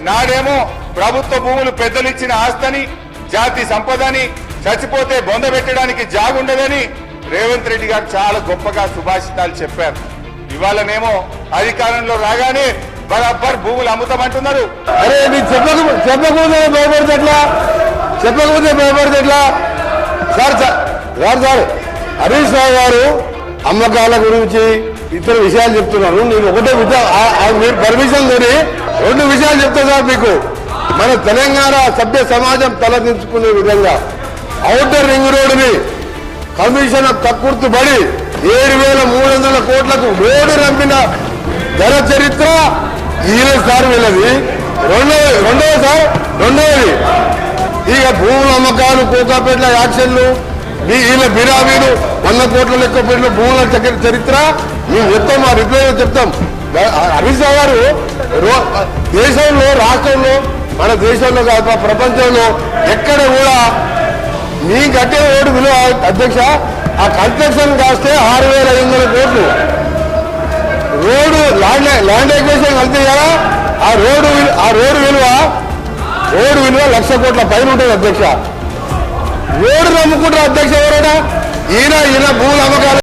నాడేమో ప్రభుత్వ భూములు పెద్దలిచ్చిన ఆస్తని జాతి సంపదని చచ్చిపోతే బొంద పెట్టడానికి జాగుండదని రేవంత్ రెడ్డి గారు చాలా గొప్పగా సుభాషితాలు చెప్పారు. ఇవాళనేమో అధికారంలో రాగానే బరాబర్ భూములు అమ్ముతామంటున్నారు. అరే నీకు చెప్పకపోతే భయపడితే ఎట్లా? చెప్పకపోతే భయపడితే ఎట్లా? Sir sir sir Harish Rao garu అమ్మకాల గురించి ఇతర విషయాలు చెప్తున్నారు. నేను ఒకటే ఆ- మీరు పర్మిషన్ తోని రెండు విషయాలు చెప్తా సార్ మీకు. మన తెలంగాణ సభ్య సమాజం తలదించుకునే విధంగా ఔటర్ రింగ్ రోడ్డుని కమిషన్ కక్కుర్తు పడి ఏడు వేల మూడు వందల కోట్లకు రోడ్డు రంపిన ధర చరిత్ర ఈయన సార్ వీళ్ళది. రెండో రెండవ సార్ రెండవది ఇక భూముల అమ్మకాలు కోకాపేట్ల యాక్షన్లు మీ వీళ్ళ బిరాబీలు వంద కోట్ల లెక్క పెట్టిన భూముల చరిత్ర మేము చెప్తాం మా రిప్లై చెప్తాం. అమిత్ షా గారు రో- దేశంలో రాష్ట్రంలో మన దేశంలో కాదు ప్రపంచంలో ఎక్కడ కూడా మీ కట్టే ఓటు విలువ అధ్యక్ష ఆ కన్స్ట్రక్షన్ కాస్తే ఆరు వేల ఐదు వందల కోట్లు. రోడ్డు ల్యాండ్ ల్యాండ్ ఎక్వేషన్ కలితే కదా ఆ రోడ్డు ఆ రోడ్డు విలువ రోడ్డు విలువ లక్ష కోట్ల పైన ఉంటుంది అధ్యక్ష. రోడ్డు నమ్ముకుంటారు అధ్యక్ష ఎవరైనా? ఈయన ఈయన భూముల అమ్మకాలు